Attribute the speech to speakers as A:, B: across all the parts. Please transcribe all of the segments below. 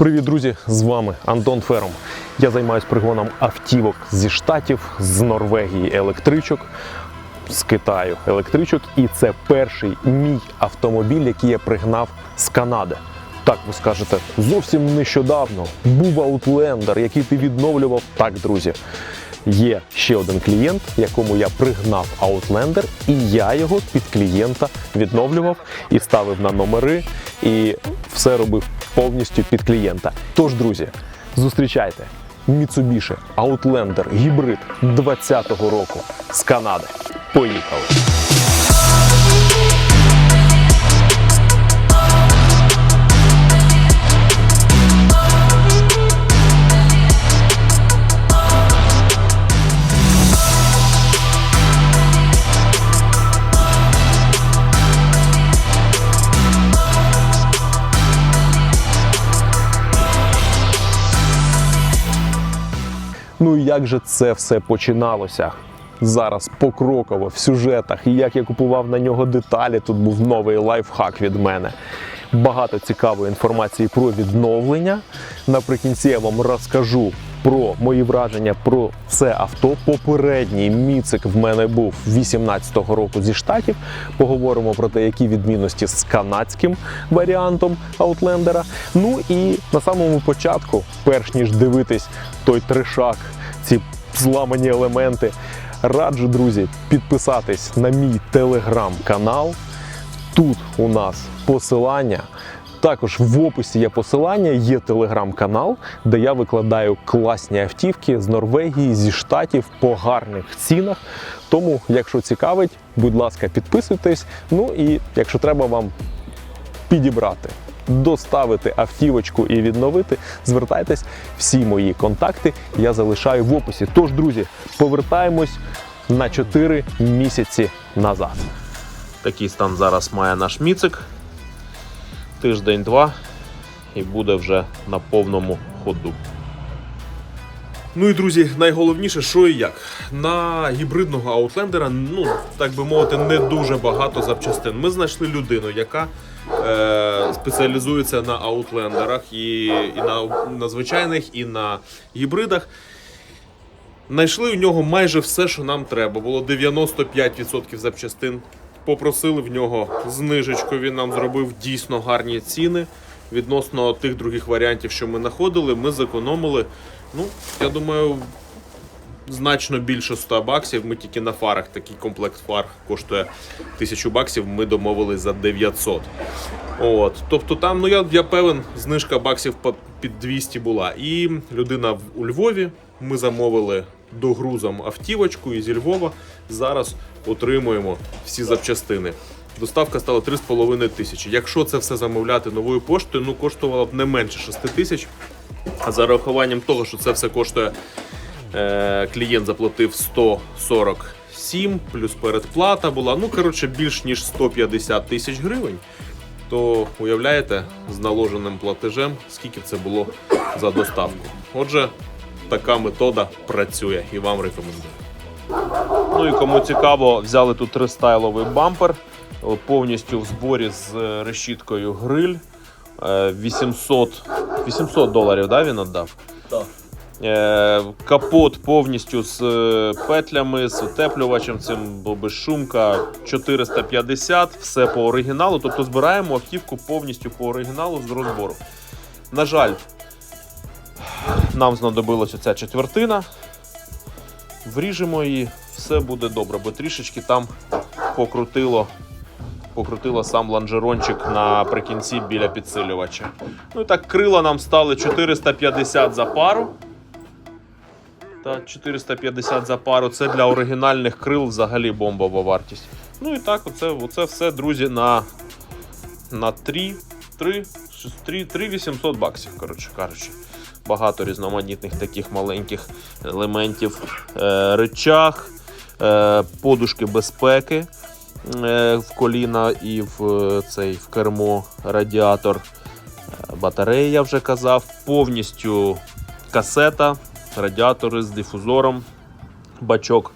A: Привіт, друзі! З вами Антон Фером. Я займаюся пригоном автівок зі штатів, з Норвегії електричок, з Китаю електричок. І це перший мій автомобіль, який я пригнав з Канади. Так ви скажете, зовсім нещодавно був аутлендер, який ти відновлював. Так, друзі. Є ще один клієнт, якому я пригнав Outlander, і я його під клієнта відновлював і ставив на номери, і все робив повністю під клієнта. Тож, друзі, зустрічайте Mitsubishi Outlander гібрид 2020 року з Канади. Поїхали! Ну і як же це все починалося? Зараз покроково в сюжетах, і як я купував на нього деталі. Тут був новий лайфхак від мене. Багато цікавої інформації про відновлення. Наприкінці я вам розкажу про мої враження про це авто. Попередній міцик в мене був 18-го року зі штатів. Поговоримо про те, які відмінності з канадським варіантом Аутлендера. Ну і на самому початку, перш ніж дивитись той трешак, ці зламані елементи, раджу, друзі, підписатись на мій телеграм-канал. Тут у нас посилання. Також в описі є посилання, є телеграм-канал, де я викладаю класні автівки з Норвегії, зі штатів по гарних цінах. Тому, якщо цікавить, будь ласка, підписуйтесь. Ну і якщо треба вам підібрати, доставити автівочку і відновити, звертайтесь. Всі мої контакти я залишаю в описі. Тож, друзі, повертаємось на 4 місяці назад.
B: Такий стан зараз має наш міцик. Тиждень-два і буде вже на повному ходу.
C: Ну і друзі, найголовніше, що і як. На гібридного аутлендера, ну так би мовити, не дуже багато запчастин. Ми знайшли людину, яка е, спеціалізується на аутлендерах і, і на, на звичайних, і на гібридах. Знайшли у нього майже все, що нам треба. Було 95% запчастин. Попросили в нього знижечку. Він нам зробив дійсно гарні ціни. Відносно тих других варіантів, що ми знаходили, ми зекономили. Ну, я думаю, значно більше 100 баксів. Ми тільки на фарах. Такий комплект фар коштує 1000 баксів. Ми домовились за 900. От, тобто там, ну я, я певен, знижка баксів під 200 була. І людина у Львові. Ми замовили догрузом автівочку і зі Львова. Зараз отримуємо всі запчастини. Доставка стала 3,5 тисячі. Якщо це все замовляти новою поштою, ну коштувало б не менше 6 тисяч. А за рахуванням того, що це все коштує, е, клієнт заплатив 147, плюс передплата була. Ну, коротше, більш ніж 150 тисяч гривень. То уявляєте, з наложеним платежем, скільки це було за доставку. Отже, така метода працює і вам рекомендую.
B: Ну і кому цікаво, взяли тут рестайловий бампер, е, повністю в зборі з е, решіткою гриль. Е, 800, 800 доларів да, він віддав?
C: Так.
B: Капот повністю з петлями, з утеплювачем, цим безшумка 450, все по оригіналу. Тобто збираємо автівку повністю по оригіналу з розбору. На жаль, нам знадобилася ця четвертина. Вріжемо її, все буде добре, бо трішечки там покрутило, покрутило сам лонжерончик наприкінці біля підсилювача. Ну і так, крила нам стали 450 за пару. Та 450 за пару. Це для оригінальних крил взагалі бомбова вартість. Ну і так, оце, оце все, друзі, на, на 3, 3, 3, 3 800 баксів, коротше кажучи. Багато різноманітних таких маленьких елементів. Е, речах, е, подушки безпеки е, в коліна і в цей в кермо, радіатор. Батареї, я вже казав, повністю касета, радіатори з дифузором, бачок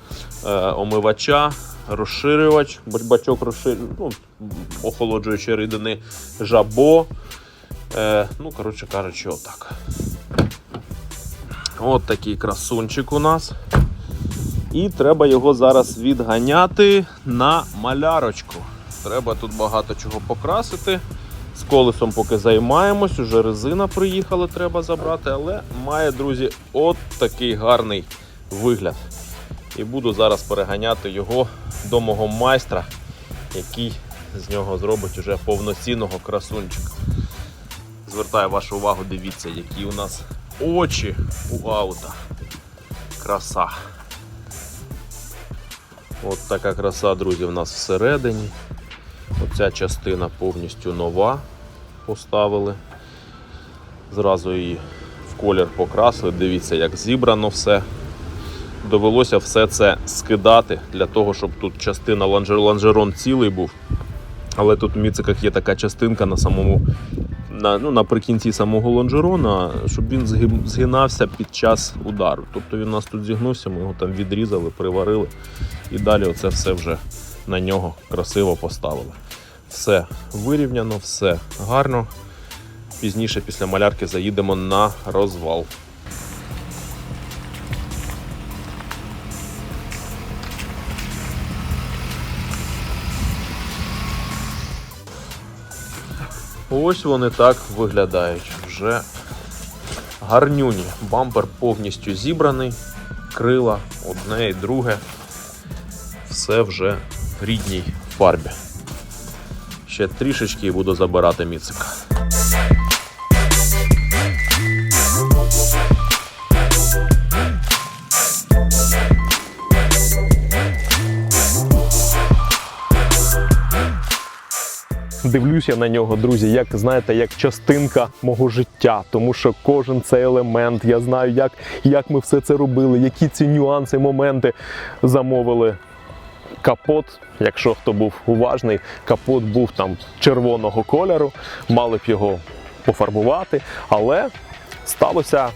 B: омивача, розширювач, бачок розшир... ну, охолоджуючої рідини, жабо, ну, коротше кажучи, отак. От такий красунчик у нас. І треба його зараз відганяти на малярочку. Треба тут багато чого покрасити. З колесом поки займаємось, уже резина приїхала, треба забрати, але має, друзі, от такий гарний вигляд. І буду зараз переганяти його до мого майстра, який з нього зробить уже повноцінного красунчика. Звертаю вашу увагу, дивіться, які у нас очі у аута. Краса. От така краса, друзі, в нас всередині. Оця частина повністю нова поставили. Зразу її в колір покрасили. Дивіться, як зібрано все. Довелося все це скидати для того, щоб тут частина ланжер- лонжерон цілий був. Але тут в міциках є така частинка на самому на, ну, наприкінці самого лонжерона, щоб він згинався під час удару. Тобто він у нас тут зігнувся, ми його там відрізали, приварили і далі оце все вже на нього красиво поставили. Все вирівняно, все гарно. Пізніше після малярки заїдемо на розвал. Ось вони так виглядають. Вже гарнюні. Бампер повністю зібраний, крила одне і друге. Все вже в рідній фарбі. Ще трішечки буду забирати міцика.
A: Дивлюся на нього, друзі, як знаєте, як частинка мого життя, тому що кожен цей елемент, я знаю, як, як ми все це робили, які ці нюанси, моменти замовили. Капот, якщо хто був уважний, капот був там червоного кольору, мали б його пофарбувати, але сталося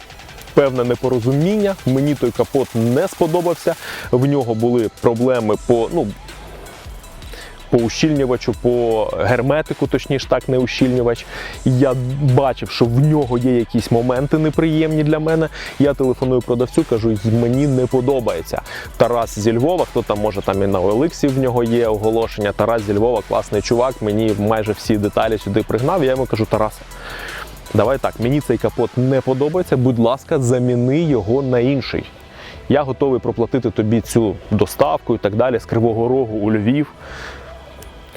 A: певне непорозуміння. Мені той капот не сподобався. В нього були проблеми по ну, по ущільнювачу, по герметику, точніше так, не ущільнювач. Я бачив, що в нього є якісь моменти неприємні для мене. Я телефоную продавцю, кажу, мені не подобається. Тарас зі Львова, хто там може там і на Олексі в нього є оголошення. Тарас зі Львова, класний чувак. Мені майже всі деталі сюди пригнав. Я йому кажу, Тарас. Давай так, мені цей капот не подобається. Будь ласка, заміни його на інший. Я готовий проплатити тобі цю доставку і так далі з Кривого Рогу у Львів.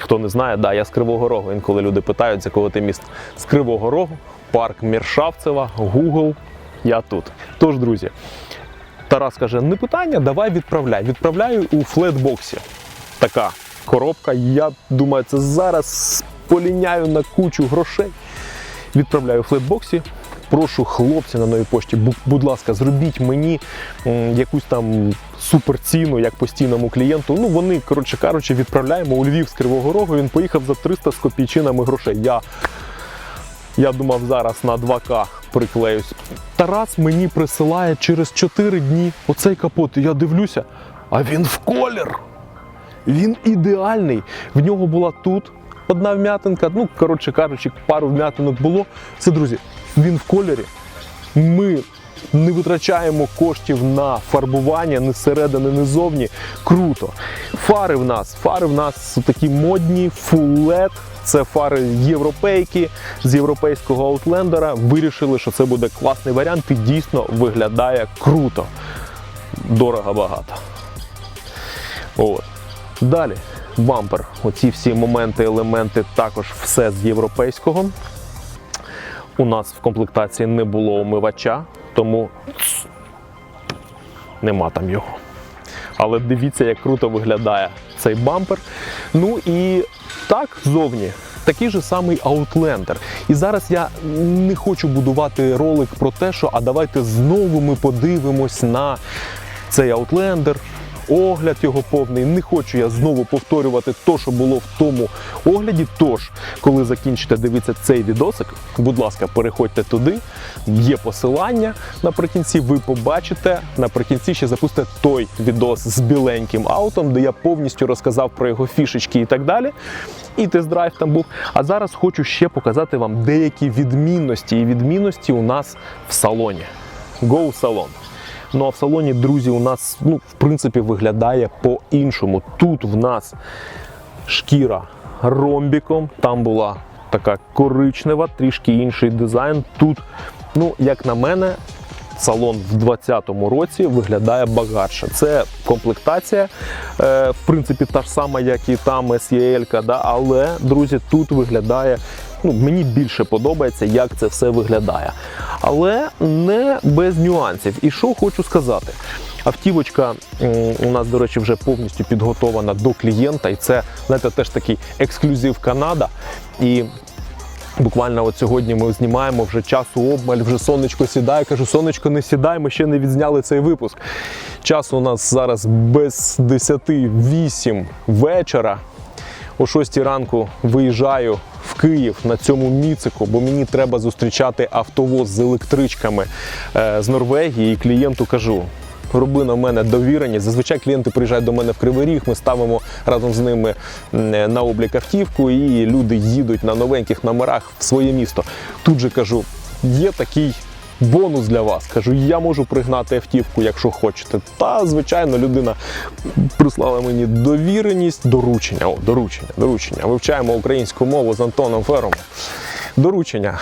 A: Хто не знає, да, я з Кривого Рогу. Інколи люди питають, з якого ти міст. З Кривого Рогу, парк Міршавцева, Google. Я тут. Тож, друзі, Тарас каже: не питання, давай відправляй. Відправляю у флетбоксі. Така коробка. Я думаю, це зараз поліняю на кучу грошей. Відправляю у флетбоксі. Прошу хлопці на новій пошті, будь ласка, зробіть мені якусь там суперціну, як постійному клієнту. Ну вони, коротше кажучи, відправляємо у Львів з Кривого Рогу. Він поїхав за 300 з копійчинами грошей. Я, я думав, зараз на 2К приклеюсь. Тарас мені присилає через 4 дні оцей капот. Я дивлюся, а він в колір. Він ідеальний. В нього була тут одна вм'ятинка. Ну, коротше кажучи, пару вм'ятинок було. Це, друзі, він в кольорі. Ми не витрачаємо коштів на фарбування ні зсередини, ні ззовні. Круто. Фари в нас. Фари в нас такі модні, full LED. Це фари європейки з європейського аутлендера. Вирішили, що це буде класний варіант і дійсно виглядає круто. Дорого багато. От. Далі бампер. Оці всі моменти, елементи також все з європейського. У нас в комплектації не було омивача, тому нема там його. Але дивіться, як круто виглядає цей бампер. Ну і так, зовні. Такий же самий Outlander. І зараз я не хочу будувати ролик про те, що а давайте знову ми подивимось на цей Outlander, огляд його повний. Не хочу я знову повторювати те, що було в тому огляді. Тож, коли закінчите дивитися цей відосик, будь ласка, переходьте туди, Є посилання наприкінці. Ви побачите наприкінці ще запустите той відос з біленьким аутом, де я повністю розказав про його фішечки і так далі. І тест-драйв там був. А зараз хочу ще показати вам деякі відмінності. І відмінності у нас в салоні. Go салон. Ну а в салоні, друзі, у нас ну, в принципі виглядає по-іншому. Тут в нас шкіра ромбіком, там була така коричнева, трішки інший дизайн. Тут, ну, як на мене, салон в 2020 році виглядає багатше. Це комплектація, е, в принципі, та ж сама, як і там SEL, да, але, друзі, тут виглядає. Ну, мені більше подобається, як це все виглядає. Але не без нюансів. І що хочу сказати. Автівочка у нас, до речі, вже повністю підготована до клієнта, і це, знаєте, теж такий ексклюзив Канада. І Буквально от сьогодні ми знімаємо вже часу обмаль, вже сонечко сідає. Кажу, сонечко не сідай, ми ще не відзняли цей випуск. Час у нас зараз без 10-8 вечора. О 6 ранку виїжджаю в Київ на цьому міцику, бо мені треба зустрічати автовоз з електричками е, з Норвегії. І клієнту кажу: роби на мене довіреність. Зазвичай клієнти приїжджають до мене в Кривий Ріг, ми ставимо разом з ними на облік автівку, і люди їдуть на новеньких номерах в своє місто. Тут же кажу, є такий. Бонус для вас. Кажу, я можу пригнати автівку, якщо хочете. Та, звичайно, людина прислала мені довіреність, доручення. О, доручення, доручення. Вивчаємо українську мову з Антоном Фером. Доручення.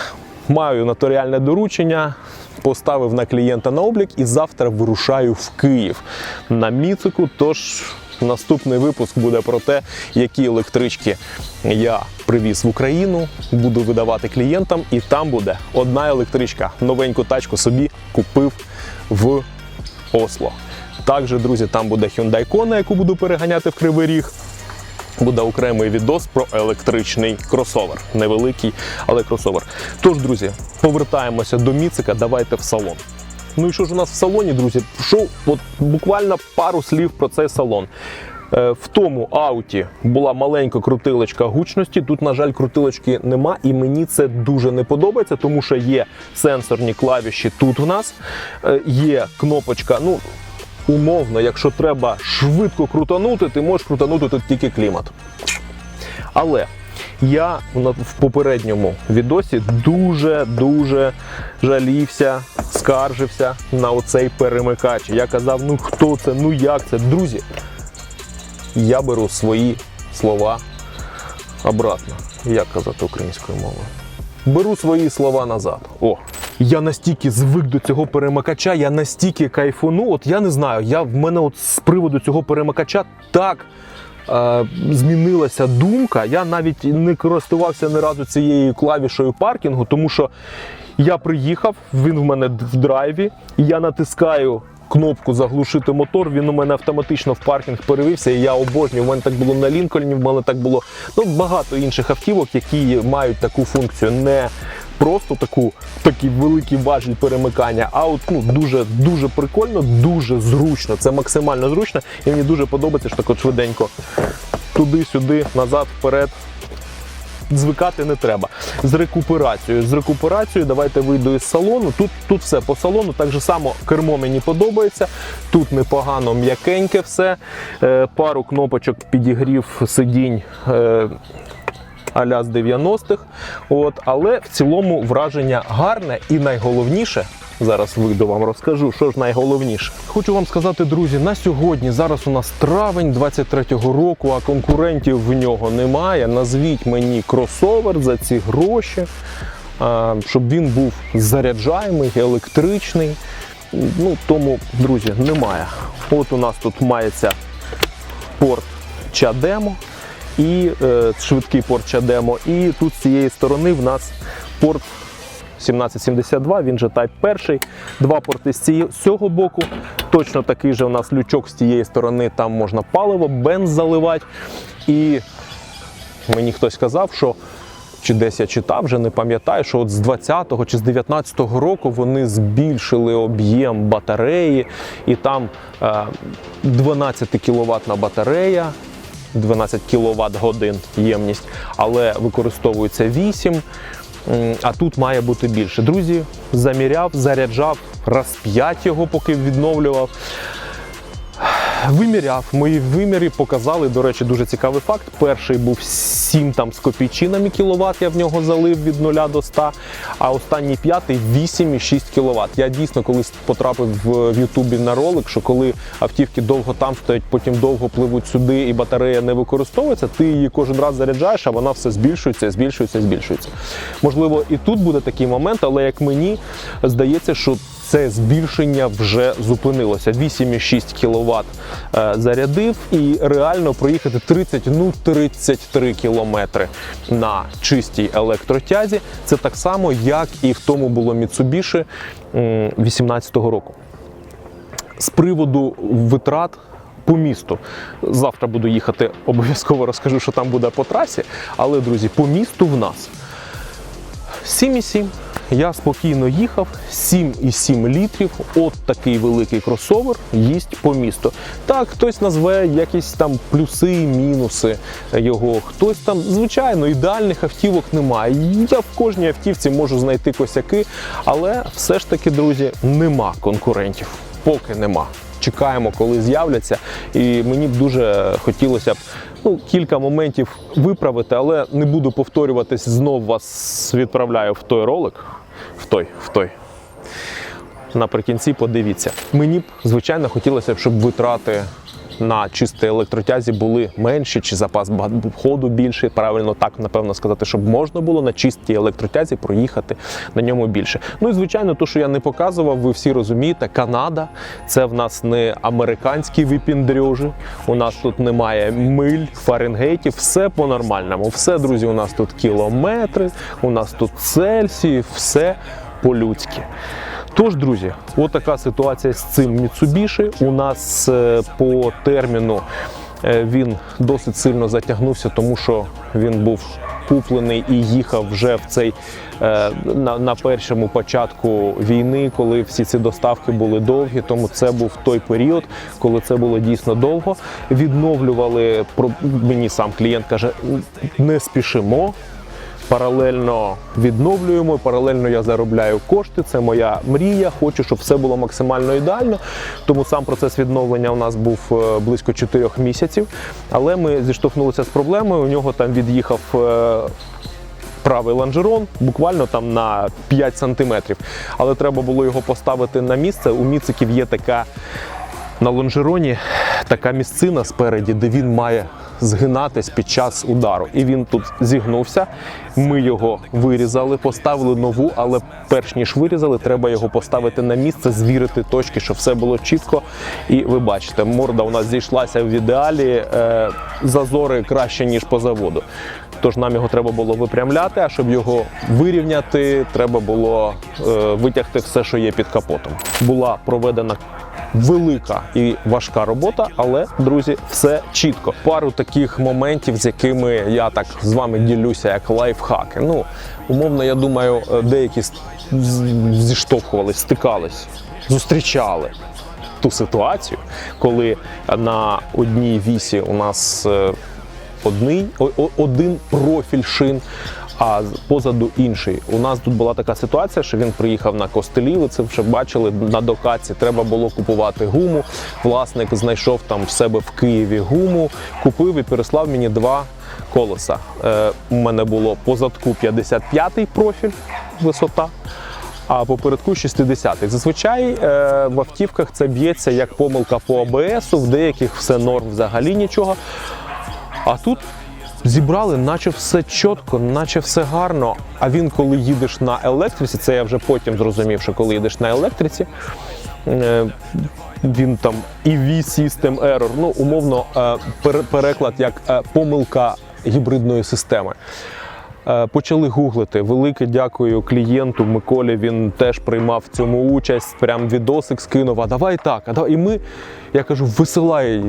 A: Маю нотаріальне доручення, поставив на клієнта на облік і завтра вирушаю в Київ на міцику. Тож наступний випуск буде про те, які електрички я привіз в Україну, буду видавати клієнтам, і там буде одна електричка. Новеньку тачку собі купив в Осло. Також, друзі, там буде Hyundai Kona, яку буду переганяти в Кривий Ріг. Буде окремий відос про електричний кросовер. Невеликий, але кросовер. Тож, друзі, повертаємося до Міцика, давайте в салон. Ну і що ж у нас в салоні, друзі? Що, от буквально пару слів про цей салон. Е, В тому ауті була маленька крутилочка гучності. Тут, на жаль, крутилочки нема, і мені це дуже не подобається, тому що є сенсорні клавіші тут у нас. Е, Є кнопочка. Ну, умовно, якщо треба швидко крутанути, ти можеш крутанути тут тільки клімат. Але я в попередньому відосі дуже-дуже жалівся, скаржився на оцей перемикач. Я казав, ну хто це, ну як це? Друзі, я беру свої слова обратно. Як казати українською мовою? Беру свої слова назад. О, я настільки звик до цього перемикача, я настільки кайфону. От я не знаю, я в мене от з приводу цього перемикача так змінилася думка. Я навіть не користувався ні разу цією клавішою паркінгу, тому що я приїхав, він в мене в драйві, і я натискаю. Кнопку заглушити мотор, він у мене автоматично в паркінг перевівся. І я обожнюю. У мене так було на Лінкольні, в мене так було ну, багато інших автівок, які мають таку функцію. Не просто таку такий великий важіль перемикання, а от ну дуже дуже прикольно, дуже зручно. Це максимально зручно, і мені дуже подобається, що так от швиденько туди-сюди, назад, вперед. Звикати не треба. З рекуперацією. З рекуперацією давайте вийду із салону. Тут, тут все по салону. Так же само кермо мені подобається. Тут непогано м'якеньке все. Е, пару кнопочок підігрів сидінь. Аля з 90-х. От, але в цілому враження гарне і найголовніше. Зараз вийду вам розкажу, що ж найголовніше. Хочу вам сказати, друзі, на сьогодні зараз у нас травень 23-го року, а конкурентів в нього немає. Назвіть мені кросовер за ці гроші, щоб він був заряджаємий, електричний. Ну тому, друзі, немає. От у нас тут мається порт Чадемо і е, швидкий порт Чадемо. І тут з цієї сторони в нас порт 1772, він же Type 1. Два порти з цього боку. Точно такий же у нас лючок з тієї сторони, там можна паливо, бенз заливати. І мені хтось казав, що чи десь я читав, вже не пам'ятаю, що от з 20-го чи з 19-го року вони збільшили об'єм батареї, і там е, 12 кіловатна батарея. 12 кВт годин ємність, але використовується 8. А тут має бути більше. Друзі, заміряв, заряджав, раз п'ять його, поки відновлював. Виміряв. Мої виміри показали, до речі, дуже цікавий факт. Перший був 7 там з копійчинами кіловат, я в нього залив від 0 до 100, а останній п'ятий 8,6 кВт. Я дійсно колись потрапив в, Ютубі на ролик, що коли автівки довго там стоять, потім довго пливуть сюди і батарея не використовується, ти її кожен раз заряджаєш, а вона все збільшується, збільшується, збільшується. Можливо, і тут буде такий момент, але як мені здається, що це збільшення вже зупинилося. 8,6 кВт зарядив і реально проїхати 30, ну 33 кілометри на чистій електротязі. Це так само, як і в тому було Mitsubishi 2018 року. З приводу витрат по місту. Завтра буду їхати, обов'язково розкажу, що там буде по трасі. Але, друзі, по місту в нас 7,7. Я спокійно їхав 7,7 літрів. От такий великий кросовер їсть по місту. Так, хтось назве якісь там плюси, мінуси його. Хтось там, звичайно, ідеальних автівок немає. Я в кожній автівці можу знайти косяки, але все ж таки, друзі, нема конкурентів. Поки нема. Чекаємо, коли з'являться, і мені б дуже хотілося б ну, кілька моментів виправити, але не буду повторюватись. Знов вас відправляю в той ролик. В той, в той. Наприкінці подивіться. Мені б, звичайно, хотілося б, щоб витрати на чистій електротязі були менші, чи запас ходу більший. Правильно так, напевно, сказати, щоб можна було на чистій електротязі проїхати на ньому більше. Ну і звичайно, то, що я не показував, ви всі розумієте, Канада це в нас не американські випіндрюжі. У нас тут немає миль, фаренгейтів, все по-нормальному. Все, друзі, у нас тут кілометри, у нас тут Цельсії, все по-людськи. Тож, друзі, от така ситуація з цим Mitsubishi. У нас е, по терміну е, він досить сильно затягнувся, тому що він був куплений і їхав вже в цей е, на, на першому початку війни, коли всі ці доставки були довгі. Тому це був той період, коли це було дійсно довго. Відновлювали мені сам клієнт каже: не спішимо паралельно відновлюємо, паралельно я заробляю кошти. Це моя мрія. Хочу, щоб все було максимально ідеально. Тому сам процес відновлення у нас був е, близько 4 місяців. Але ми зіштовхнулися з проблемою. У нього там від'їхав. е, Правий лонжерон, буквально там на 5 сантиметрів. Але треба було його поставити на місце. У міциків є така на лонжероні така місцина спереді, де він має згинатись під час удару. І він тут зігнувся. Ми його вирізали, поставили нову, але перш ніж вирізали, треба його поставити на місце, звірити точки, щоб все було чітко. І ви бачите, морда у нас зійшлася в ідеалі, е, зазори краще, ніж по заводу. Тож нам його треба було випрямляти, а щоб його вирівняти, треба було е, витягти все, що є під капотом. Була проведена велика і важка робота, але друзі, все чітко. Пару таких моментів, з якими я так з вами ділюся, як лайфхаки. Ну, умовно, я думаю, е, деякі зіштовхувались, стикались, зустрічали ту ситуацію, коли на одній вісі у нас е, одний, один профіль шин. А позаду інший. У нас тут була така ситуація, що він приїхав на костелі. Ви це вже бачили на докаці. Треба було купувати гуму. Власник знайшов там в себе в Києві гуму, купив і переслав мені два колеса. Е, у мене було по задку 55-й профіль висота. А попередку 60-й. Зазвичай е, в автівках це б'ється як помилка по АБСу, в деяких все норм взагалі нічого. А тут зібрали, наче все чітко, наче все гарно. А він, коли їдеш на електриці, це я вже потім зрозумів, що коли їдеш на електриці, е, він там EV System Error, ну умовно е, переклад як е, помилка гібридної системи. Почали гуглити. Велике дякую клієнту Миколі. Він теж приймав в цьому участь. Прям відосик скинув. А давай так. А давай. І ми, я кажу, висилай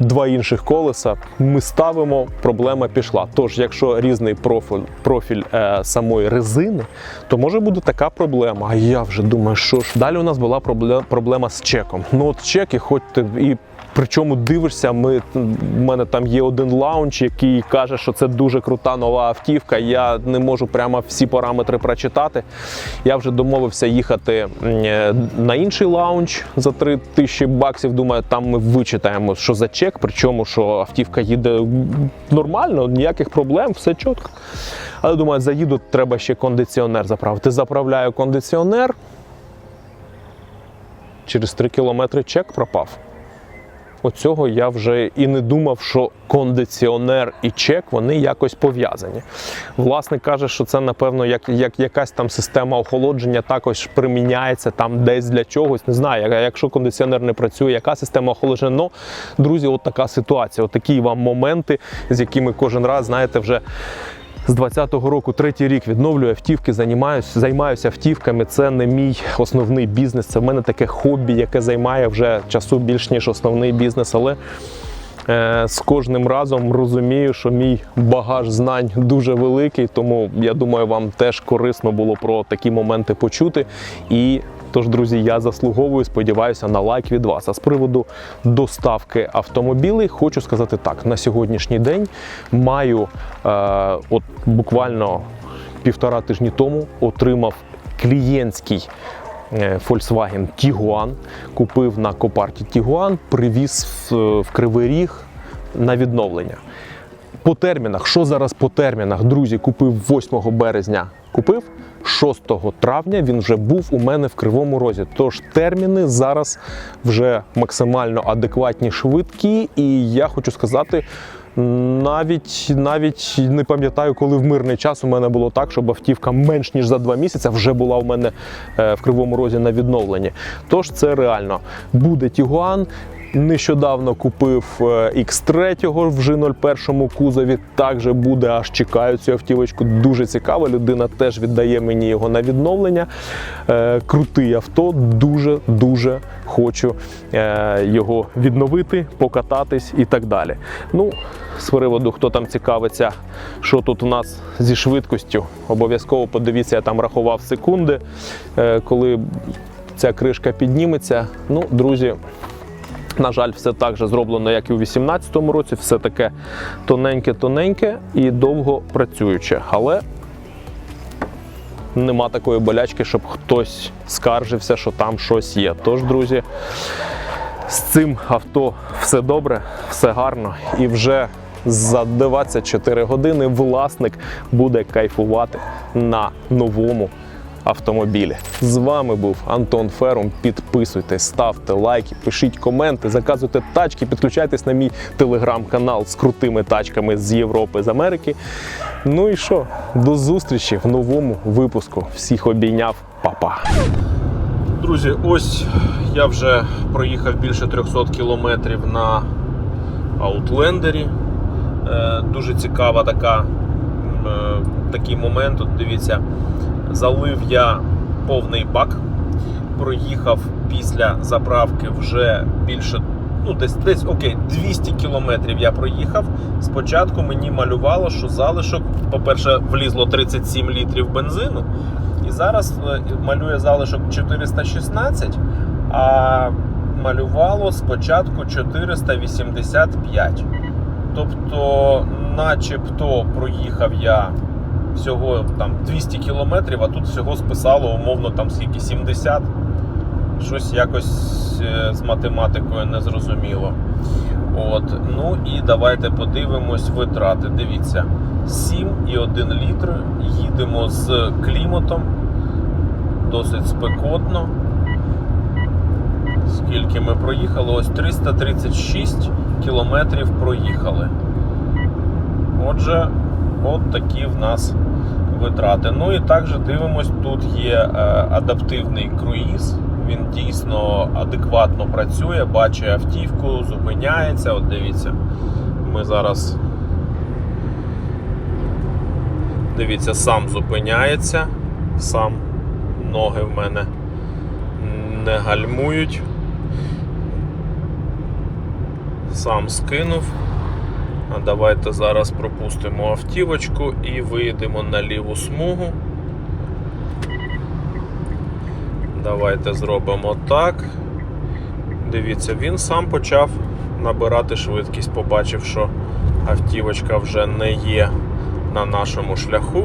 A: два інших колеса. Ми ставимо, проблема пішла. Тож, якщо різний профіль, профіль е, самої резини, то може бути така проблема. А я вже думаю, що ж далі у нас була проблема, з чеком. Ну от чеки, хоч ти і Причому дивишся, ми, в мене там є один лаунч, який каже, що це дуже крута нова автівка. Я не можу прямо всі параметри прочитати. Я вже домовився їхати е, на інший лаунч за 3 тисячі баксів. Думаю, там ми вичитаємо, що за чек, причому що автівка їде нормально, ніяких проблем, все чітко. Але думаю, заїду, треба ще кондиціонер заправити. Заправляю кондиціонер. Через 3 кілометри чек пропав. Оцього я вже і не думав, що кондиціонер і чек вони якось пов'язані. Власник каже, що це напевно як, як якась там система охолодження також приміняється там десь для чогось. Не знаю, якщо кондиціонер не працює, яка система охолодження. Ну, друзі, от така ситуація. От такі вам моменти, з якими кожен раз, знаєте, вже. З 20-го року третій рік відновлюю автівки, займаюся, займаюся автівками. Це не мій основний бізнес. Це в мене таке хобі, яке займає вже часу більш ніж основний бізнес. Але е, з кожним разом розумію, що мій багаж знань дуже великий. Тому я думаю, вам теж корисно було про такі моменти почути. І Тож, друзі, я заслуговую, сподіваюся, на лайк від вас. А з приводу доставки автомобілей, хочу сказати так: на сьогоднішній день маю е, от буквально півтора тижні тому отримав клієнтський. е, Volkswagen Tiguan, купив на Копарті Tiguan, привіз в, Кривий Ріг на відновлення. По термінах, що зараз по термінах? Друзі, купив 8 березня. Купив 6 травня. Він вже був у мене в кривому розі. Тож терміни зараз вже максимально адекватні, швидкі. І я хочу сказати. Навіть навіть не пам'ятаю, коли в мирний час у мене було так, щоб автівка менш ніж за два місяці вже була у мене е, в кривому розі на відновленні. Тож це реально буде Тігуан. Нещодавно купив е, X3 в G01 кузові. Також буде, аж чекаю цю автівочку. Дуже цікаво. Людина теж віддає мені його на відновлення. Е, крутий авто, дуже дуже хочу е, його відновити, покататись і так далі. Ну, з приводу, хто там цікавиться, що тут у нас зі швидкістю, обов'язково подивіться, я там рахував секунди, е, коли ця кришка підніметься. Ну, друзі. На жаль, все так же зроблено, як і у 2018 році. Все таке тоненьке-тоненьке і довго працююче. Але нема такої болячки, щоб хтось скаржився, що там щось є. Тож, друзі, з цим авто все добре, все гарно і вже. За 24 години власник буде кайфувати на новому автомобілі. З вами був Антон Ферум. Підписуйтесь, ставте лайки, пишіть коменти, заказуйте тачки, підключайтесь на мій телеграм-канал з крутими тачками з Європи, з Америки. Ну і що? До зустрічі в новому випуску. Всіх обійняв, Па-па!
B: Друзі, ось я вже проїхав більше 300 кілометрів на Аутлендері. Е, Дуже цікава така, е, такий момент. От дивіться, залив я повний бак, проїхав після заправки вже більше. Ну, десь десь окей, 200 кілометрів я проїхав. Спочатку мені малювало, що залишок, по-перше, влізло 37 літрів бензину. І зараз е, малює залишок 416, а малювало спочатку 485. Тобто, начебто, проїхав я всього там 200 кілометрів, а тут всього списало умовно там скільки 70. Щось якось е, з математикою не зрозуміло. От, ну і давайте подивимось витрати. Дивіться, 7,1 літр. Їдемо з кліматом. Досить спекотно. Скільки ми проїхали? Ось 336 кілометрів проїхали. Отже, от такі в нас витрати. Ну і також дивимось, тут є е, адаптивний круїз. Він дійсно адекватно працює, бачить автівку, зупиняється. От дивіться, ми зараз. Дивіться, сам зупиняється, сам ноги в мене не гальмують. Сам скинув. Давайте зараз пропустимо автівочку і виїдемо на ліву смугу. Давайте зробимо так. Дивіться, він сам почав
C: набирати швидкість, побачив, що автівочка вже не є на нашому шляху.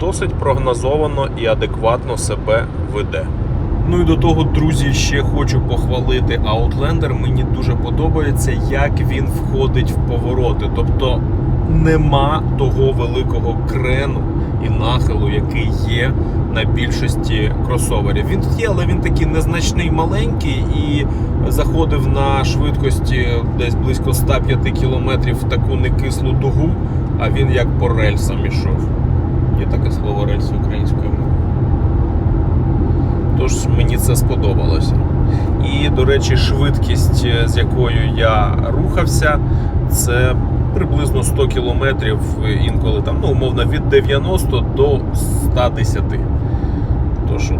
C: Досить прогнозовано і адекватно себе веде. Ну і до того, друзі, ще хочу похвалити Outlander. Мені дуже подобається, як він входить в повороти. Тобто нема того великого крену і нахилу, який є на більшості кросоверів. Він є, але він такий незначний, маленький і заходив на швидкості десь близько 105 км в таку некислу дугу, а він як по рельсам ішов. Є таке слово рельси українською. Тож мені це сподобалося. І, до речі, швидкість, е, з якою я рухався, це приблизно 100 кілометрів, е, інколи там, ну, умовно, від 90 до 110. Тож от,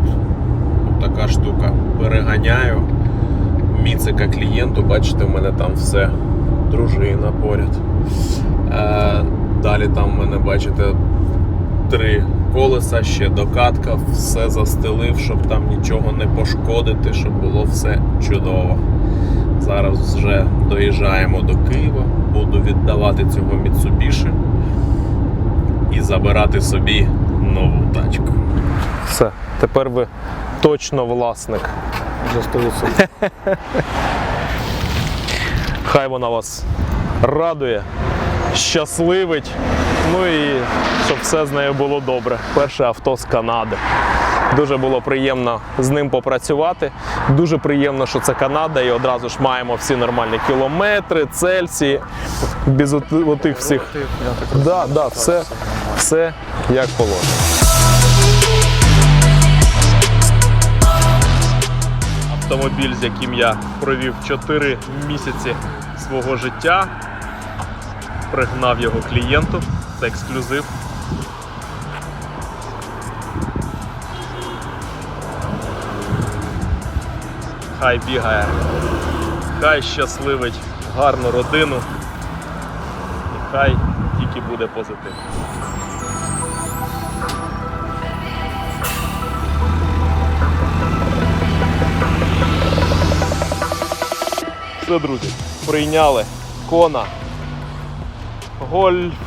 C: от така штука. Переганяю міцика клієнту, бачите, в мене там все дружина поряд. Е, далі там в мене, бачите, три колеса, ще докатка, все застелив, щоб там нічого не пошкодити, щоб було все чудово. Зараз вже доїжджаємо до Києва, буду віддавати цього Mitsubishi і забирати собі нову тачку.
A: Все, тепер ви точно власник.
D: За 100%.
A: Хай вона вас радує, щасливить. Ну і щоб все з нею було добре. Перше авто з Канади. Дуже було приємно з ним попрацювати. Дуже приємно, що це Канада, і одразу ж маємо всі нормальні кілометри, цельсії, без отих всіх. Да, да, все, все як положено.
B: Автомобіль, з яким я провів 4 місяці свого життя. Пригнав його клієнту. Це ексклюзив. Хай бігає, хай щасливить гарну родину. І хай тільки буде позитив.
A: Все, друзі, прийняли кона. Гольф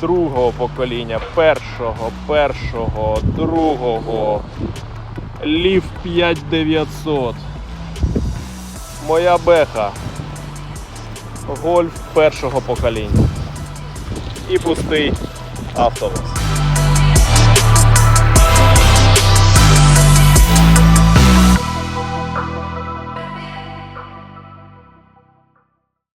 A: другого покоління, першого, першого, другого. Лів 5900. Моя беха. Гольф першого покоління. І пустий автобус.